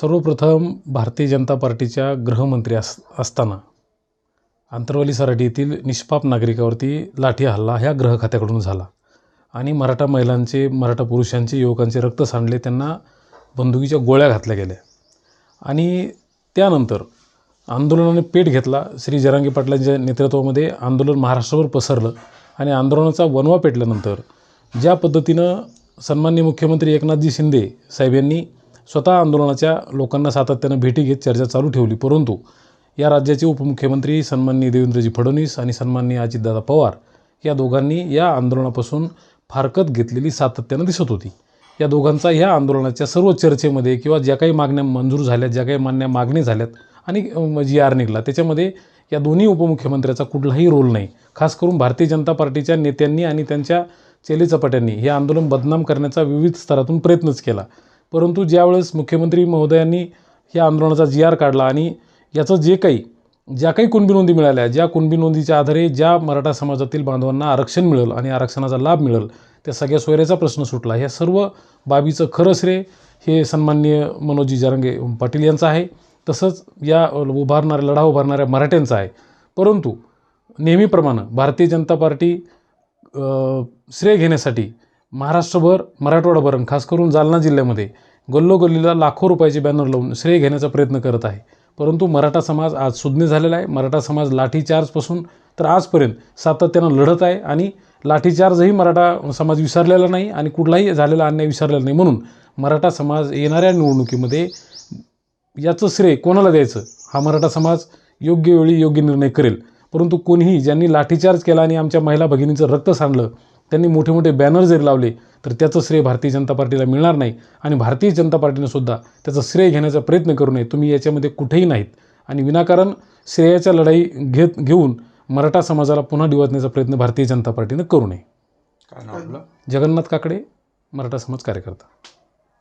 सर्वप्रथम भारतीय जनता पार्टीच्या गृहमंत्री अस असताना आंतरवाली सराटी येथील निष्पाप नागरिकावरती लाठी हल्ला ह्या ग्रह खात्याकडून झाला. आणि मराठा महिलांचे मराठा पुरुषांचे युवकांचे रक्त सांडले त्यांना बंदुकीच्या गोळ्या घातल्या गेल्या. आणि त्यानंतर आंदोलनाने पेट घेतला. श्री जरांगे पाटलांच्या नेतृत्वामध्ये आंदोलन महाराष्ट्रावर पसरलं आणि आंदोलनाचा वनवा पेटल्यानंतर ज्या पद्धतीनं सन्माननीय मुख्यमंत्री एकनाथजी शिंदे साहेब यांनी स्वतः आंदोलनाच्या लोकांना सातत्यानं भेटी घेत चर्चा चालू ठेवली. परंतु या राज्याचे उपमुख्यमंत्री सन्माननीय देवेंद्रजी फडणवीस आणि सन्माननीय अजितदादा पवार या दोघांनी या आंदोलनापासून फारकत घेतलेली सातत्यानं दिसत होती. या दोघांचा ह्या आंदोलनाच्या सर्व चर्चेमध्ये किंवा ज्या काही मागण्या मंजूर झाल्यात ज्या काही मान्य मागणी झाल्यात आणि जी आर निघाला त्याच्यामध्ये या दोन्ही उपमुख्यमंत्र्याचा कुठलाही रोल नाही. खास करून भारतीय जनता पार्टीच्या नेत्यांनी आणि त्यांच्या चेलीचपाट्यांनी हे आंदोलन बदनाम करण्याचा विविध स्तरातून प्रयत्नच केला. परंतु ज्यावेळेस मुख्यमंत्री महोदयांनी या आंदोलनाचा जी आर काढला आणि याचं जे काही ज्या काही कुणबी नोंदी मिळाल्या ज्या कुणबी नोंदीच्या आधारे ज्या मराठा समाजातील बांधवांना आरक्षण मिळेल आणि आरक्षणाचा लाभ मिळेल त्या सगळ्या सोयऱ्याचा प्रश्न सुटला. ह्या सर्व बाबीचं खरं श्रेय हे सन्माननीय मनोजी जारंगे पाटील यांचं आहे. तसंच या उभारणाऱ्या लढा उभारणाऱ्या मराठ्यांचा आहे. परंतु नेहमीप्रमाणे भारतीय जनता पार्टी श्रेय घेण्यासाठी महाराष्ट्रभर मराठवाडाभर खास करून जालना जिल्ह्यामध्ये गल्लोगल्लीला लाखो रुपयाचे बॅनर लावून श्रेय घेण्याचा प्रयत्न करत आहे. परंतु मराठा समाज आज सुज्ञ झालेला आहे. मराठा समाज लाठीचार्जपासून तर आजपर्यंत सातत्यानं लढत आहे आणि लाठीचार्जही मराठा समाज विसरलेला नाही आणि कुठलाही झालेला अन्याय विसरलेला नाही. म्हणून मराठा समाज येणाऱ्या निवडणुकीमध्ये याचं श्रेय कोणाला द्यायचं? हा मराठा समाज योग्य वेळी योग्य निर्णय करेल. परंतु कोणीही ज्यांनी लाठीचार्ज केला आणि आमच्या महिला भगिनीचं रक्त सांडलं त्यांनी मोठे मोठे बॅनर जरी लावले तर त्याचं श्रेय भारतीय जनता पार्टीला मिळणार नाही. आणि भारतीय जनता पार्टीनं सुद्धा त्याचं श्रेय घेण्याचा प्रयत्न करू नये. तुम्ही याच्यामध्ये कुठेही नाहीत. आणि विनाकारण श्रेयाच्या लढाई घेत घेऊन मराठा समाजाला पुन्हा डिवचण्याचा प्रयत्न भारतीय जनता पार्टीनं करू नये. जगन्नाथ काकडे मराठा समाज कार्यकर्ता.